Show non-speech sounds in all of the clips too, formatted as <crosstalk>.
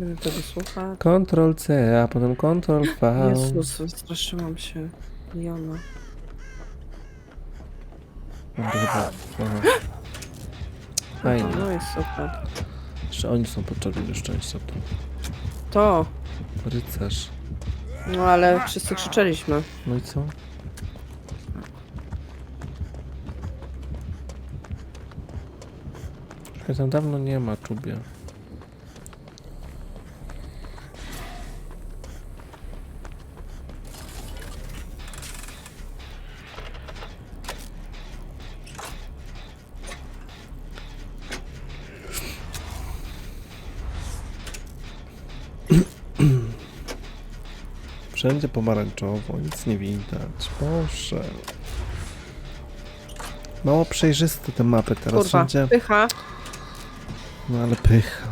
Będę tego słuchać. Ctrl C, a potem Ctrl V. Jezus, wystraszyłam się. Chyba- aha. Fajnie. No jest super. Jeszcze oni są potrzebni do szczęścia tu. To. Rycerz. No ale wszyscy krzyczeliśmy. No i co? Ja tam dawno nie ma czubia. Wszędzie pomarańczowo, nic nie widać. Boże. Mało przejrzyste te mapy teraz. Kurwa, Wszędzie. pycha. No ale pycha.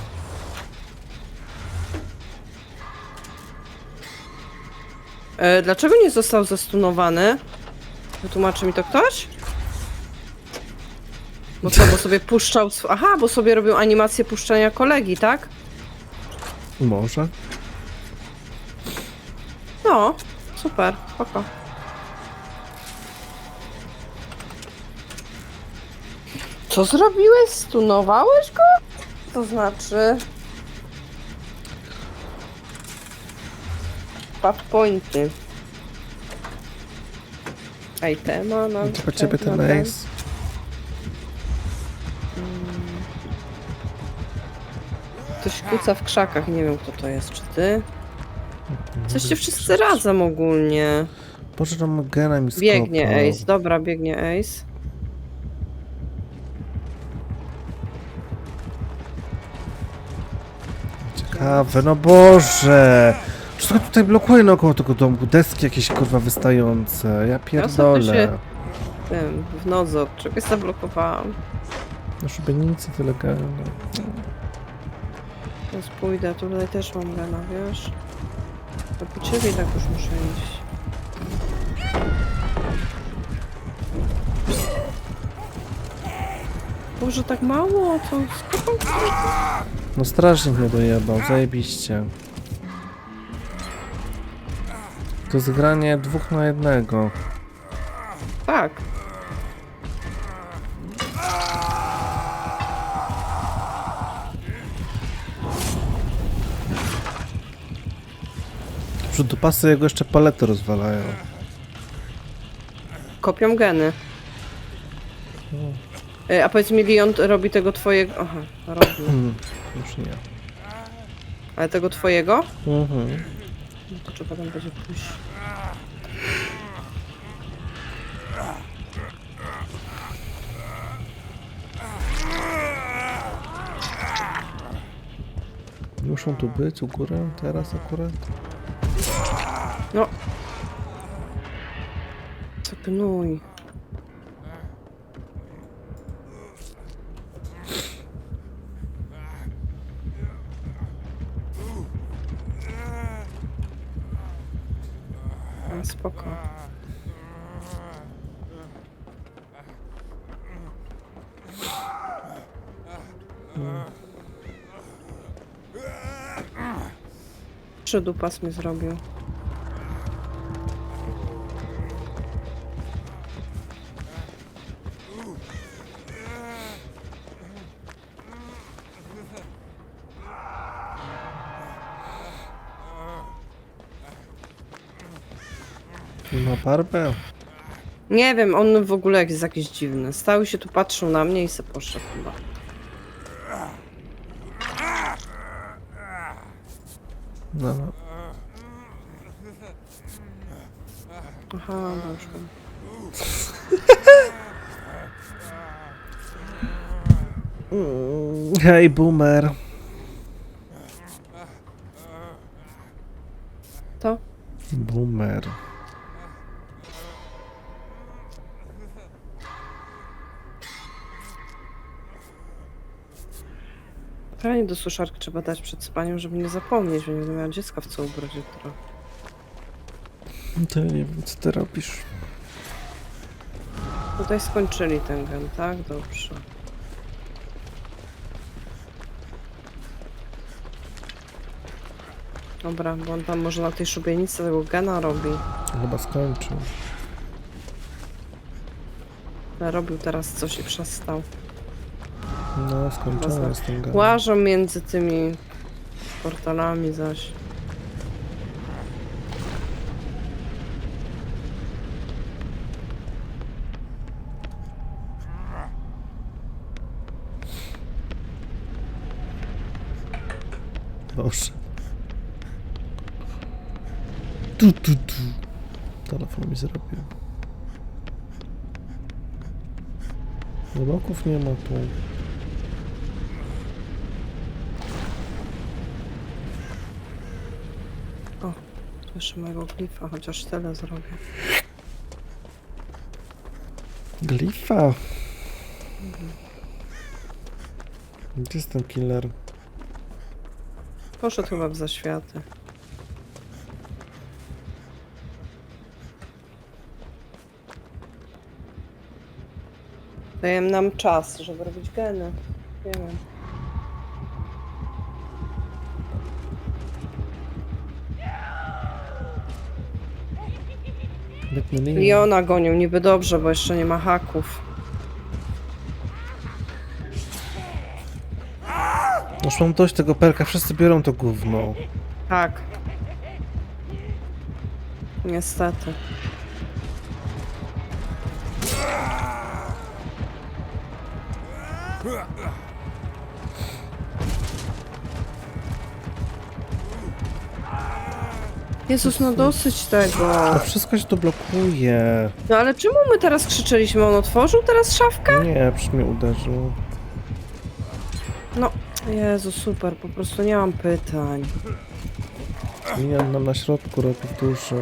E, dlaczego nie został zastunowany? Wytłumaczy mi to ktoś? Bo co, bo <laughs> sobie puszczał... sw- Aha, bo sobie robił animację puszczania kolegi, tak? Może? No, super, spoko. Co zrobiłeś? Stunowałeś go? To znaczy... Pad pointy. Itema na... Tylko ciebie ten na ten. ace. Ktoś kuca w krzakach, nie wiem kto to jest, czy ty? Coście wszyscy razem ogólnie. Boże, tam gena mi Biegnie. Ace, dobra, biegnie Ace. Ciekawe, no Boże! Wszystko tutaj blokuje naokoło tego domku. Deski jakieś kurwa wystające. Ja Ja pierdolę. się- Tym, w nodze od czegoś zablokowałam. No szubienicę tyle gena. Teraz pójdę, tutaj też mam gena, wiesz? To po ciebie tak już muszę iść. Boże, tak mało, to skąd No strażnik mnie dojebał, zajebiście. To zgranie dwóch na jednego. Tak. Przydupasy jego jeszcze palety rozwalają. Kopią geny. E, A powiedz mi, Leon robi tego twojego... Aha, robi. Hmm, już nie. Ale tego twojego? Mhm. No to trzeba tam będzie pójść. Muszą tu być u góry teraz akurat. No. Co gnój. No, spoko. Przydupas mi zrobił. Ma barbę? Nie wiem, on w ogóle jest jakiś dziwny. Stał się tu, patrzył na mnie i se poszedł chyba. No, no. Aha, dobrze. Mm, <laughs> Hej, boomer. To? Boomer. Pranie do suszarki trzeba dać przed spaniem, żeby nie zapomnieć, że nie będę miała dziecka w co ubrać jutro. To ja nie wiem, co ty robisz. Tutaj skończyli ten gen, tak? Dobrze. Dobra, bo on tam może na tej szubienicy tego gena robi. Chyba skończył. Ale Robił teraz coś i przestał. No, skończony Dobra. jest ten gaz. Łażą między tymi portalami zaś. Boże. Tu, tu, tu. Telefon mi zrobił. Nie ma tu. Jeszcze mojego glifa, chociaż tyle zrobię. Glifa. Gdzie jest ten killer? Poszedł chyba w zaświaty. Daję nam czas, żeby robić geny. Nie wiem. Leon. Leona gonią, niby dobrze, bo jeszcze nie ma haków. Już mam dość tego perka, wszyscy biorą to gówno. Tak. Niestety. Jezus, no dosyć tego. To wszystko się tu blokuje. No ale czemu my teraz krzyczeliśmy? On otworzył teraz szafkę? Nie, przecież mnie uderzył. No, Jezu, super, po prostu nie mam pytań. Minion nam na środku robi dużo.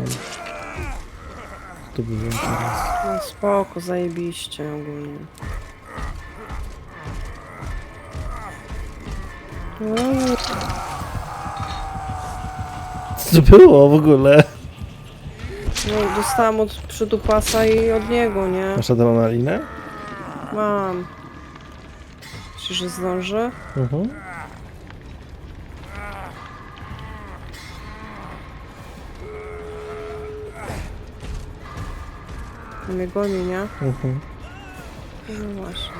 Tu byłem teraz. No spoko, zajebiście ogólnie. Uuu, to było w ogóle? No, dostałam od przydupasa i od niego, nie? Masz adrenalinę? Mam. Myślisz, że zdążę? Mhm. Mnie goni, nie? Mhm. No właśnie.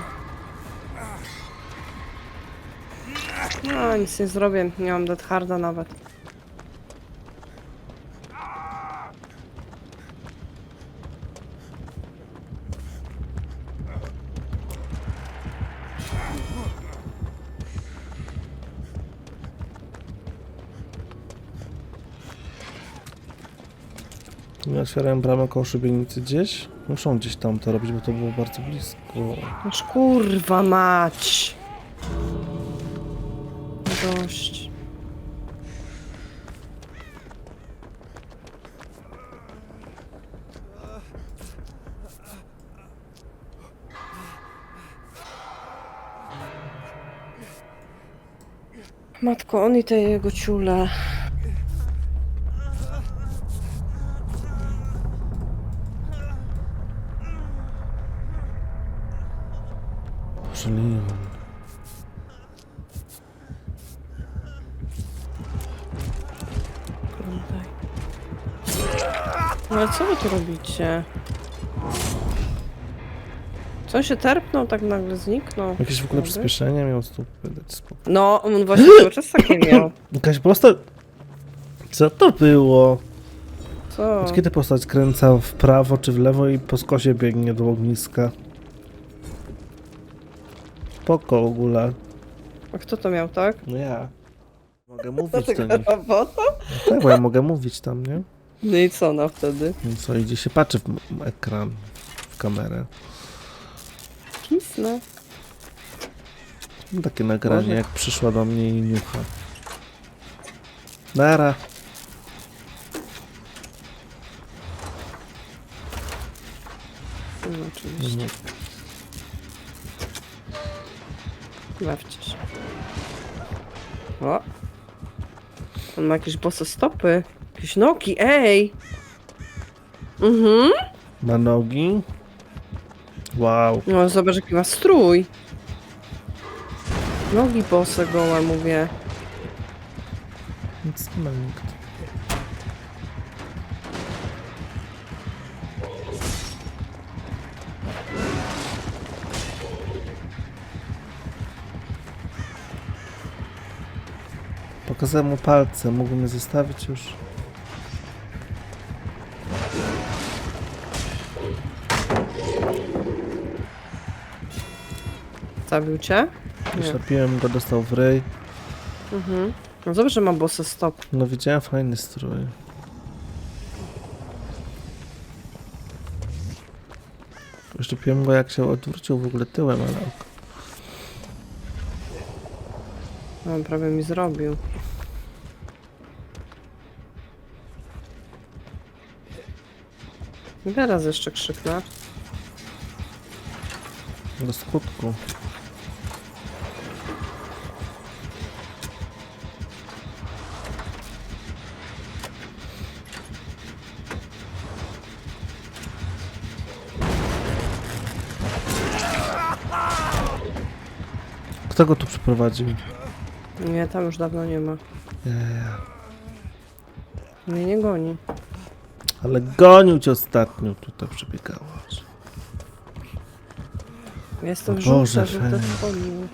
No, nic nie zrobię. Nie mam Dead Harda nawet. Ja otwierałem bramę koło szubienicy gdzieś. Muszą gdzieś tam to robić, bo to było bardzo blisko. Aż kurwa mać. Dość. Matko, on i te jego ciule. Oglądaj. No ale co wy tu robicie? Co się terpnął, tak nagle zniknął? Jakieś w ogóle Dobry. przyspieszenie miał tu wydać. No, on właśnie cały czas takie <laughs> miał. Jakaś postać... Co to było? Co? Od kiedy postać kręca w prawo czy w lewo i po skosie biegnie do ogniska? Spoko w ogóle. A kto to miał, tak? No ja. Mogę mówić do nich. robota? Tak, bo ja mogę mówić tam, nie? No i co ona wtedy? No co, idzie się patrzy w m- ekran, w kamerę. Kisnę. No, takie nagranie, Boże. jak przyszła do mnie i niucha. Nara. No oczywiście. Mhm. Bawcie się. O! On ma jakieś bose stopy. Jakieś nogi, ej! Mhm. Ma nogi. Wow. No zobacz jaki ma strój. Nogi bose gołe, mówię. Nic nie ma nikt. Pokazałem mu palce, mógł mnie zostawić już. Zabił cię? Nie. Go, dostał w ryj. Mhm. No dobrze, że ma bossy stop. No widziałem fajny strój. Szczepiłem go jak się odwrócił w ogóle tyłem, ale ok. No, prawie mi zrobił. Ile razy jeszcze krzyknę? do skutku. Kto go tu przyprowadził? Nie, tam już dawno nie ma. Nie, Mnie nie goni. Ale gonił cię ostatnio, tutaj przebiegałaś. Jestem żółta, Boże, żółta Hen. spodnie.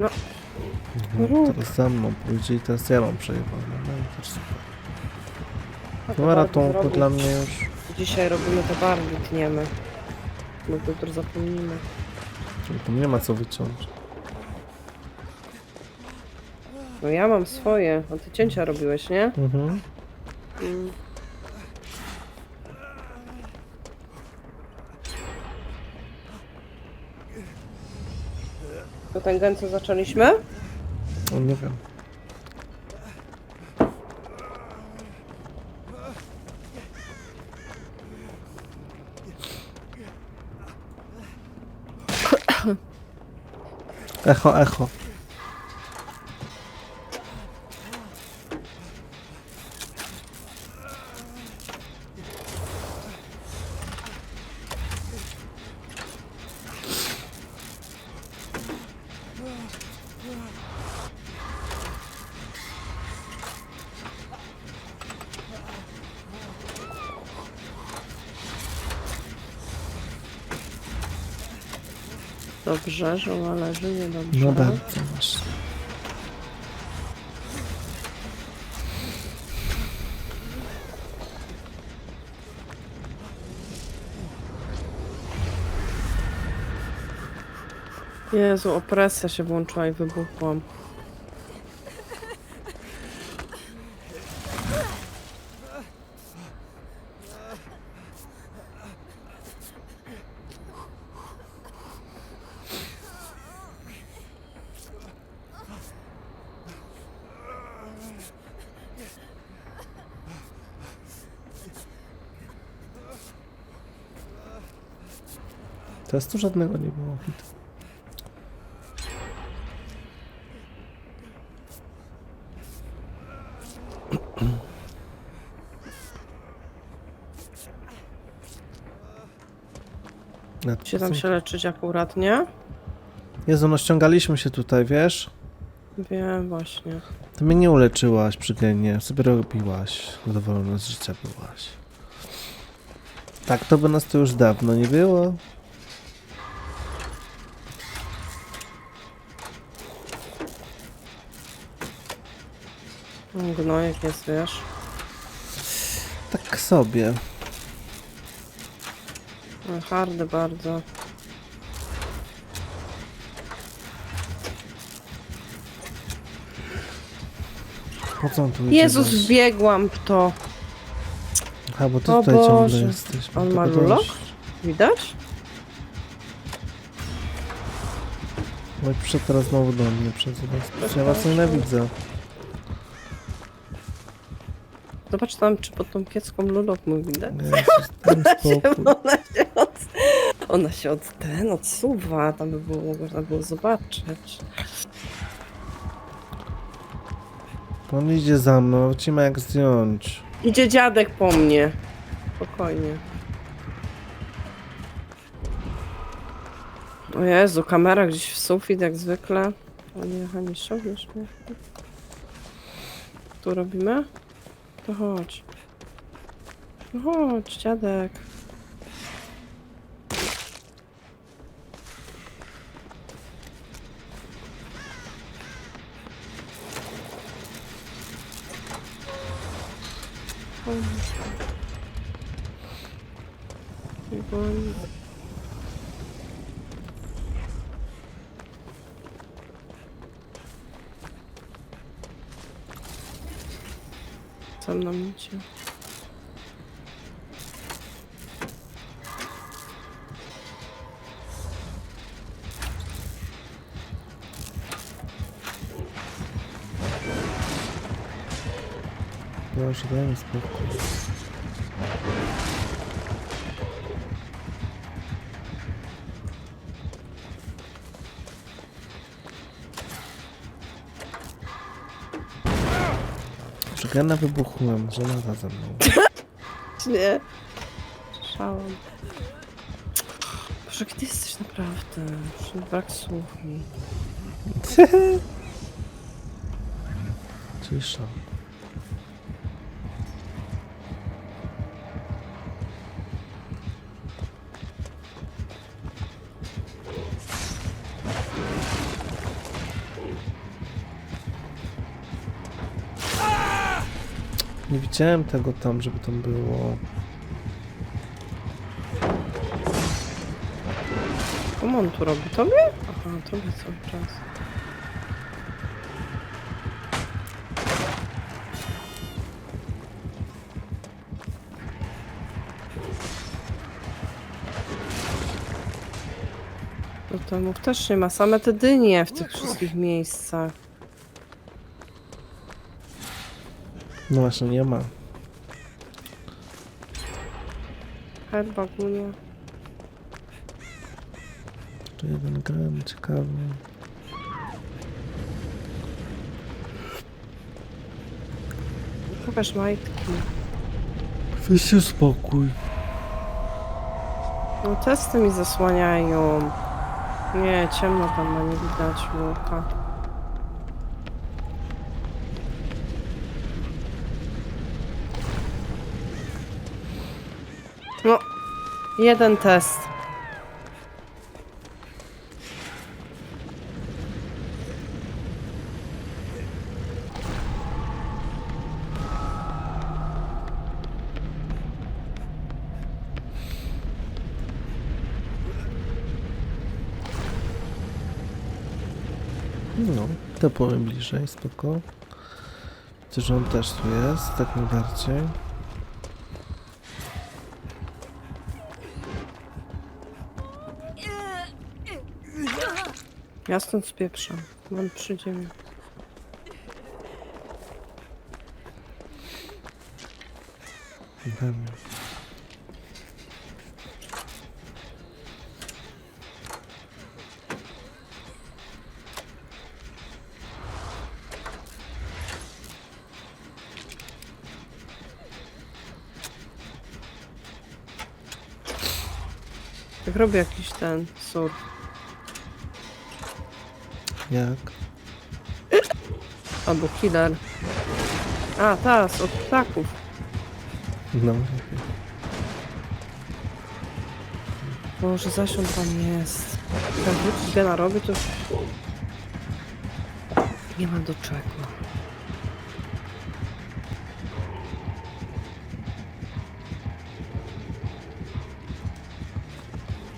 No. Mhm, teraz za mną pójdzie i teraz ja mam przejebane. No i też super. No ratunku dla mnie już. Dzisiaj robimy to bardziej, tniemy. Bo jutro zapomnimy. Tam nie ma co wyciąć. No ja mam swoje, a ty cięcia robiłeś, nie? Mhm. Mm. To ten gen, co zaczęliśmy? No nie wiem. Echo, echo. Dobrze, że ona leży, niedobrze. No bardzo. Jezu, opresja się włączyła i wybuchłam. Teraz tu żadnego nie było. Hit. <clears throat> Ja tu Się tam się leczyć akurat, nie? Jezu, no ściągaliśmy się tutaj, wiesz? Wiem, właśnie. Ty mnie nie uleczyłaś przy genie, sobie robiłaś. Zadowolona z życia byłaś. Tak, to by nas tu już dawno nie było. Gnojek jest, wiesz. Tak sobie. No, Hardy bardzo. Po co on tu idzie Jezus, właśnie? wbiegłam w to. A, bo ty O tutaj ciągle Boże. jesteś. On ma lulok? Widać? No i przyszedł teraz znowu do mnie przez was. Ja was nienawidzę. Zobacz tam, czy pod tą kiecką lulok mój widać. Jezus, <laughs> daj spokój. Ona się od... Ona się od ten odsuwa, tam by było, można było zobaczyć. On idzie za mną, ci ma jak zdjąć. Idzie dziadek po mnie. Spokojnie. O Jezu, kamera gdzieś w sufit jak zwykle. Panie Haniszu, wiesz mnie? tu robimy? To chodź. No chodź, dziadek. Chodź. Sam na mycie. Proszę, daj mi spokój. Przegrana wybuchłem, żona za ze mną. Nie. Słyszałam. Boże, gdzie jesteś naprawdę? Już Brak słów mi. Cisza. Widziałem tego tam, żeby tam było. Komu on tu robi? Tobie? Aha, tobie cały czas. Totemów też nie ma, same te dynie w tych wszystkich miejscach. No właśnie, nie ma. Herba, gunia. Tu jeden gram, ciekawy. Pokaż majtki. Weźcie spokój. No testy mi zasłaniają. Nie, ciemno tam nie widać łuka. No, jeden test. No, to powiem bliżej, spoko. Że on też tu jest, tak najbardziej. Ja stąd spieprzam. On przyjdzie mi. We mnie. Jak robię jakiś ten sur. Jak? Albo killer. A, teraz, od ptaków. No. Boże, zaś on tam jest. Jak wrócić gena robi, to już... Nie ma do czego.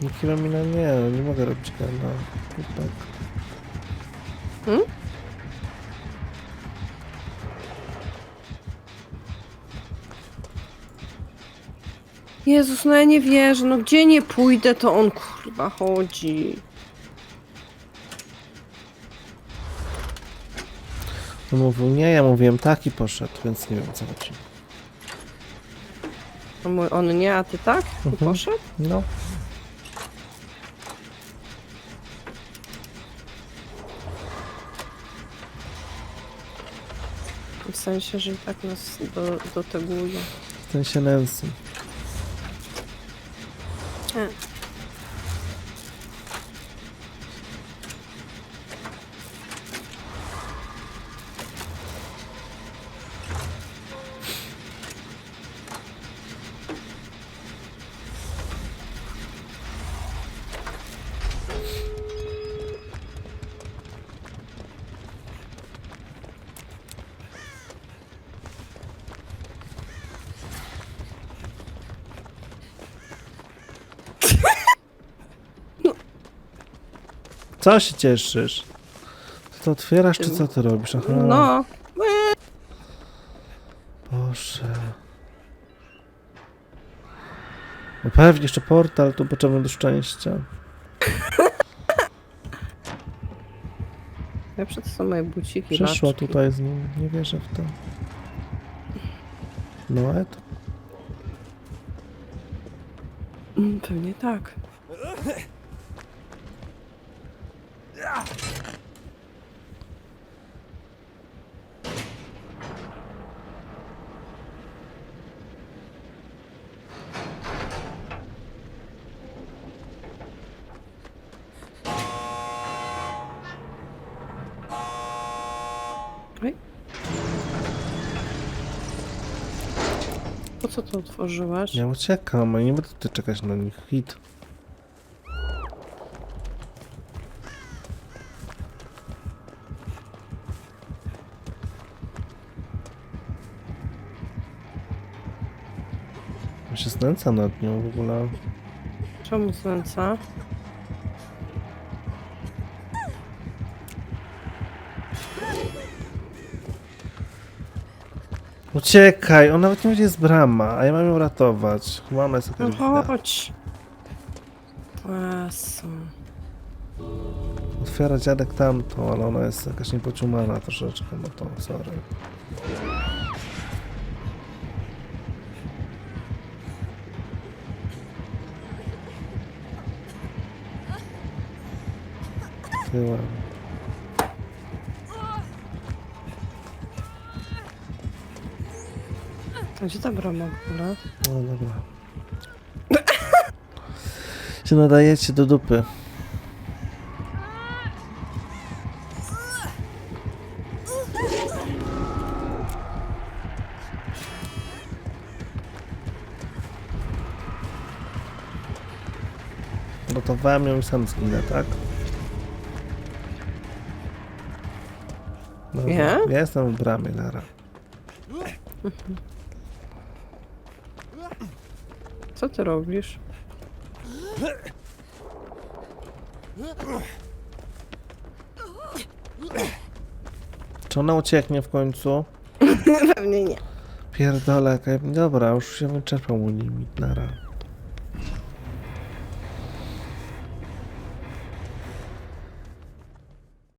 Nie Kilomina nie, nie mogę robić gana. Tak. Hmm? Jezus, no ja nie wierzę, no gdzie nie pójdę, to on kurwa chodzi. On mówił nie, ja mówiłem tak i poszedł, więc nie wiem co chodzi. On, on nie, a ty tak? Tu Mhm. poszedł? No, sensie, że i tak nas do, doteguje. w sensie Nancy. Co się cieszysz? Ty to otwierasz, czy co ty robisz? Aha. No, Boże. No pewnie jeszcze portal tu potrzebny do szczęścia. <laughs> ja przed są moje buciki. Przeszła laczki. tutaj z nim, nie wierzę w to. No, Ed. Mm, Pewnie tak. <laughs> Po co to otworzyłaś? Ja uciekam, a nie będę tutaj czekać na nich. Hit. Ja się znęcam nad nią w ogóle. Czemu znęca? Uciekaj, on nawet nie będzie z brama, a ja mam ją ratować. Chyba ona jest No jakaś wida. chodź. Jezu. Otwiera dziadek tamtą, ale ona jest jakaś niepociumana troszeczkę, no to sorry. Tyłem. Gdzie ta brama w ogóle? No dobra. się nadajecie do dupy. Gotowałem ją i sam zginę, tak? Dobra. Nie? Ja jestem w bramie, Lara. Co ty robisz? Czy ona ucieknie w końcu? <laughs> Pewnie nie. Pierdolę, jaka- dobra, już się wyczerpał mój limit, nara.